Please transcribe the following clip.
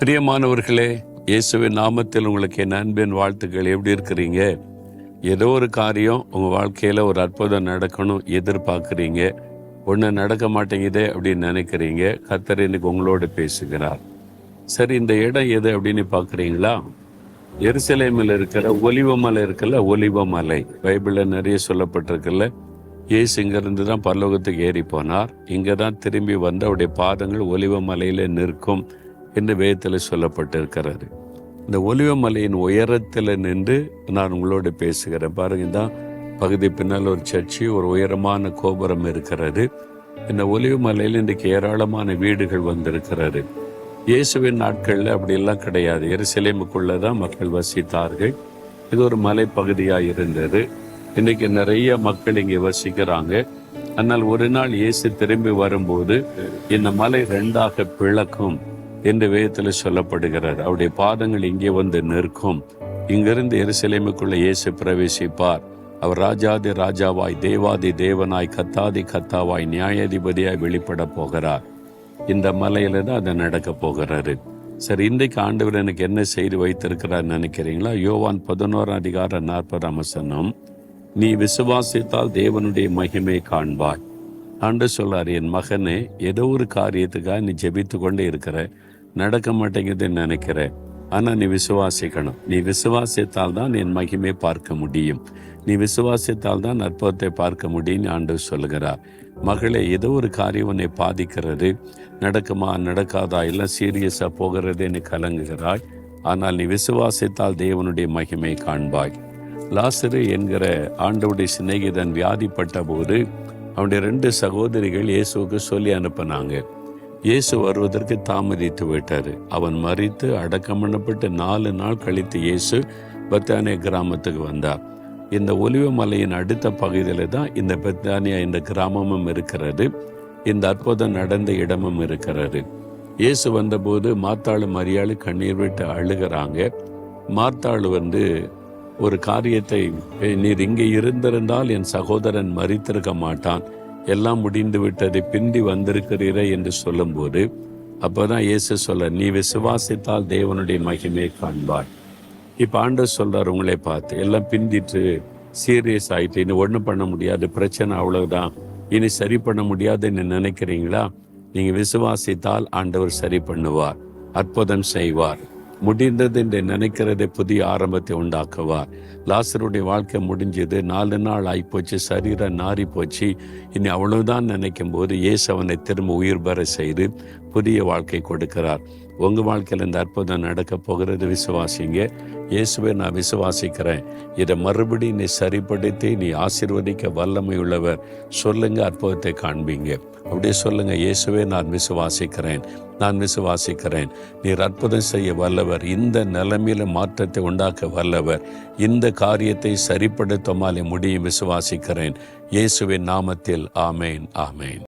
பிரியமானவர்களே இயேசுவின் நாமத்தில் உங்களுக்கு என் அன்பின் வாழ்த்துக்கள். எப்படி இருக்கிறீங்க? ஏதோ ஒரு காரியம் உங்கள் வாழ்க்கையில் ஒரு அற்புதம் நடக்கணும் எதிர்பார்க்குறீங்க. ஒன்று நடக்க மாட்டேங்குதே அப்படின்னு நினைக்கிறீங்க. கத்தர் இன்னைக்கு உங்களோட பேசுகிறார். சரி இந்த இடம் எது அப்படின்னு பார்க்குறீங்களா? எருசலேமில் இருக்கிற ஒலிவமலை இருக்குல்ல ஒலிவமலை பைபிளில் நிறைய சொல்லப்பட்டிருக்குல்ல. இயேசு இங்கிருந்து தான் பரலோகத்துக்கு ஏறி போனார். இங்கே தான் திரும்பி வந்து அவருடைய பாதங்கள் ஒலிவமலையில் நிற்கும். என்று வேதத்தில் சொல்லப்பட்டிருக்கிறாரு இந்த ஒலிவமலையின் உயரத்தில் நின்று நான் உங்களோட பேசுகிறேன். பாருங்க தான் பகுதி பின்னால் ஒரு சர்ச்சு ஒரு உயரமான கோபுரம் இருக்கிறது. இந்த ஒலிவமலையில் இன்றைக்கு ஏராளமான வீடுகள் வந்திருக்கிறது. இயேசுவின் நாட்களில் அப்படியெல்லாம் கிடையாது. எருசலேமுக்குள்ளே தான் மக்கள் வசித்தார்கள். இது ஒரு மலைப்பகுதியாக இருந்தது. இன்னைக்கு நிறைய மக்கள் இங்கே வசிக்கிறாங்க. ஆனால் ஒரு நாள் இயேசு திரும்பி வரும்போது இந்த மலை ரெண்டாக பிளக்கும். என்று வேதத்தில் சொல்லப்படுகிறார். அவருடைய பாதங்கள் இங்கே வந்து நிற்கும். இங்கிருந்து எருசலேமுக்குள்ள இயேசு பிரவேசிப்பார். அவர் ராஜாதி ராஜாவாய் தேவாதி தேவனாய் கத்தாதி கத்தாவாய் நியாயாதிபதியாய் வெளிப்பட போகிறார். இந்த மலையில தான் அதை நடக்க போகிறாரு. சரி இன்றைக்கு ஆண்டவர் எனக்கு என்ன செய்து வைத்திருக்கிறார் நினைக்கிறீங்களா? யோவான் பதினோராம் அதிகார நாற்பதாம் வசனம். நீ விசுவாசித்தால் தேவனுடைய மகிமை காண்பாய். ஆண்டு சொல்றார் என் மகனே ஏதோ ஒரு காரியத்துக்காக நீ ஜெபித்து கொண்டே இருக்கிற. நடக்க மாட்டேங்குதுன்னு நினைக்கிற ஆனா நீ விசுவாசிக்கணும். நீ விசுவாசித்தால் தான் என் மகிமை பார்க்க முடியும். நீ விசுவாசித்தால் தான் அற்புதத்தை பார்க்க முடியும்னு ஆண்டு சொல்கிறார் மகளே ஏதோ ஒரு காரியம் உன்னை பாதிக்கிறது. நடக்குமா நடக்காதா எல்லாம் சீரியஸாக போகிறதுன்னு கலங்குகிறாய். ஆனால் நீ விசுவாசித்தால் தேவனுடைய மகிமை காண்பாய். லாசரு என்கிற ஆண்டவுடைய சிநேகிதன் வியாதிப்பட்ட போது அவனுடைய ரெண்டு சகோதரிகள் இயேசுவுக்கு சொல்லி அனுப்பினாங்க. இயேசு வருவதற்கு தாமதித்து விட்டார். அவன் மறித்து அடக்கம் பண்ணப்பட்டு நாலு நாள் கழித்து இயேசு பத்தானிய கிராமத்துக்கு வந்தார். இந்த ஒலிவ மலையின் அடுத்த பகுதியில் தான் இந்த பெத்தானியா இந்த கிராமமும் இருக்கிறது. இந்த அற்புதம் நடந்த இடமும் இருக்கிறது. இயேசு வந்தபோது மாத்தாளு மரியாளு கண்ணீர் விட்டு அழுகிறாங்க. மாத்தாளு வந்து ஒரு காரியத்தை நீர் இங்கே இருந்திருந்தால் என் சகோதரன் மறித்திருக்க மாட்டான். எல்லாம் முடிந்து விட்டது பிந்தி வந்திருக்கிறீரே என்று சொல்லும்போது அப்போதான் இயேசு சொல்ல நீ விசுவாசித்தால் தேவனுடைய மகிமையை காண்பாய். இப்போ ஆண்டவர் சொல்றார் உங்களை பார்த்து எல்லாம் பிந்திட்டு சீரியஸ் ஆகிட்டு இனி ஒன்றும் பண்ண முடியாது பிரச்சனை அவ்வளவுதான். இனி சரி பண்ண முடியாதுன்னு நினைக்கிறீங்களா? நீங்க விசுவாசித்தால் ஆண்டவர் சரி பண்ணுவார் அற்புதம் செய்வார். முடிந்தது என்று நினைக்கிறதை புதிய ஆரம்பத்தை உண்டாக்குவார். லாசருடைய வாழ்க்கை முடிஞ்சது. நாலு நாள் ஆகிப்போச்சு சரீரம் நாரி போச்சு இனி அவ்வளவுதான் நினைக்கும் போது இயேசு அவனை திரும்ப உயிர் பெற செய்து புதிய வாழ்க்கை கொடுக்கிறார். உங்கள் வாழ்க்கையில் இந்த அற்புதம் நடக்க போகிறது விசுவாசிங்க. இயேசுவை நான் விசுவாசிக்கிறேன். இதை மறுபடியும் நீ சரிப்படுத்தி நீ ஆசிர்வதிக்க வல்லமை உள்ளவர் சொல்லுங்க அற்புதத்தை காண்பீங்க. அப்படியே சொல்லுங்க இயேசுவே நான் விசுவாசிக்கிறேன் நான் விசுவாசிக்கிறேன். நீர் அற்புதம் செய்ய வல்லவர். இந்த நிலைமையில மாற்றத்தை உண்டாக்க வல்லவர். இந்த காரியத்தை சரிப்படுத்துமாலே முடியும். விசுவாசிக்கிறேன். இயேசுவின் நாமத்தில் ஆமேன் ஆமேன்.